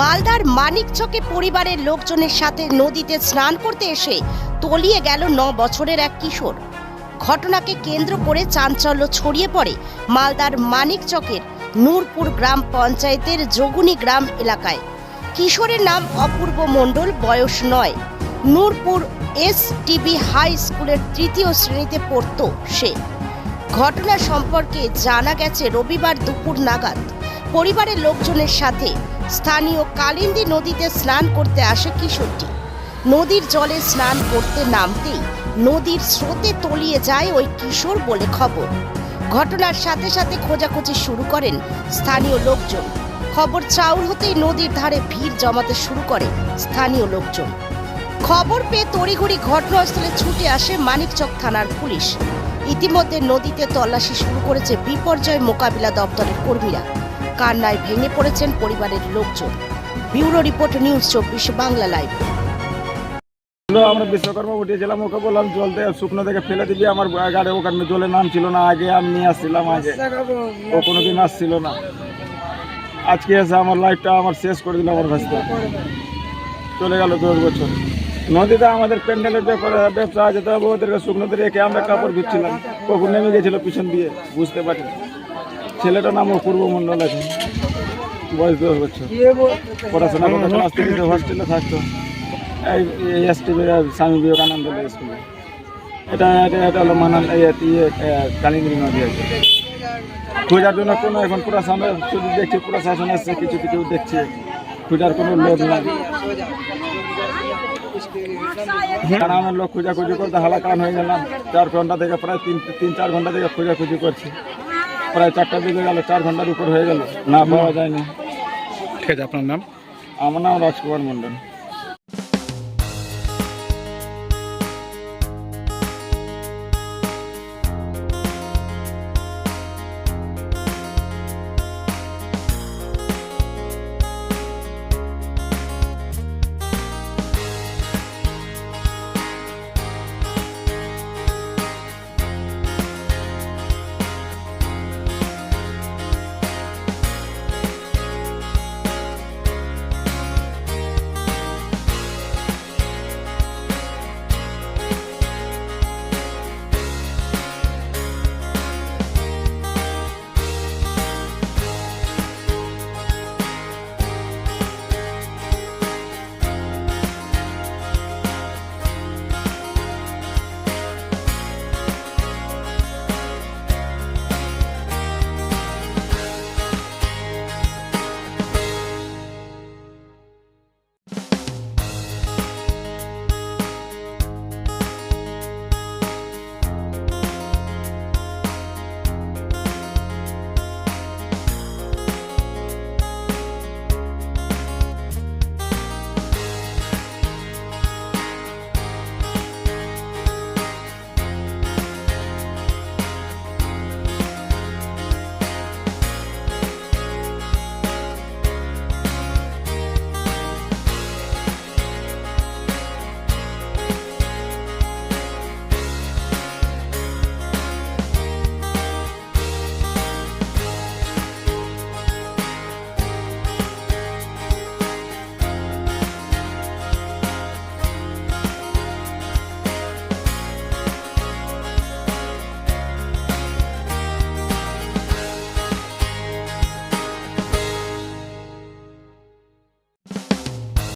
মালদার মানিকচকে পরিবারের লোকজনের সাথে নদীতে স্নান করতে এসে তলিয়ে গেল ন বছরের এক কিশোর। ঘটনাকে কেন্দ্র করে চাঞ্চল্য ছড়িয়ে পড়ে মালদার মানিকচকের নূরপুর গ্রাম পঞ্চায়েতের যোগুনি গ্রাম এলাকায়। কিশোরের নাম অপূর্ব মণ্ডল, বয়স নয়। নূরপুর এস টিবি হাই স্কুলের তৃতীয় শ্রেণীতে পড়তো সে। ঘটনা সম্পর্কে জানা গেছে রবিবার দুপুর নাগাদ। পরিবারের লোকজনের সাথে স্থানীয় কালিন্দী নদীতে স্নান করতে আসে কিশোরটি। নদীর জলে স্নান করতে নামতেই নদীর স্রোতে তলিয়ে যায় ওই কিশোর বলে খবর। ঘটনার সাথে সাথে খোঁজাখুঁজি শুরু করেন স্থানীয় লোকজন। খবর চাউর হতেই নদীর ধারে ভিড় জমাতে শুরু করে স্থানীয় লোকজন। খবর পেয়ে তড়িঘড়ি ঘটনাস্থলে ছুটে আসে মানিকচক থানার পুলিশ। ইতিমধ্যে নদীতে তল্লাশি শুরু করেছে বিপর্যয় মোকাবিলা দপ্তরের কর্মীরা। কান্নায় ভেঙে পড়েছেন পরিবারের লোকজন। ব্যুরো রিপোর্ট নিউজ চব্বিশ বাংলা লাইভ। আমরা বিশ্বকর্মা উঠেছিলাম, ওকে বললাম, জল দিয়ে শুকনো থেকে ফেলে দিবি, আমার গাড়ি ওখানে জলে নাম ছিল না, আগে আমি নিয়ে আসছিলাম আগে। ও কোনোদিন আসছিল না। আজকে এসে আমার লাইফটা আমার শেষ করে দিল আমার ভাষা চলে গেল দশ বছর। নদীতে আমাদের প্যান্ডেলের ব্যাপারে ব্যবসা আছে, তবে ওদেরকে শুকনোতে রেখে আমরা কাপড় ধুচ্ছিলাম। কখন নেমে গেছিল পিছন দিয়ে, বুঝতে পারি ছেলেটার নাম পূর্ব মণ্ডল আছে। বয়স দশ বছর। পড়াশোনা করতে থ্রিতে হস্টেলে থাকতো এই এস স্বামী বিবেকানন্দ স্কুলে এটা এটা হলো মানান ইয়ে কালিন্দ্রী নদী আছে। খোঁজার জন্য কোনো এখন প্রশাসন, শুধু দেখছি প্রশাসন এসছে, কিছু কিছু দেখছে। খোঁজার কোনো লোক নাই। গ্রামের লোক খোঁজাখুঁজি করতে হালাকান হয়ে গেলাম। চার ঘণ্টা থেকে প্রায় তিন তিন, চার ঘণ্টা থেকে খোঁজাখুঁজি করছি। প্রায় চারটার দিকে গেল চার ঘণ্টার উপর হয়ে গেল। না পাওয়া যায়নি। ঠিক আছে আপনার নাম? আমার নাম রাজকুমার মন্ডল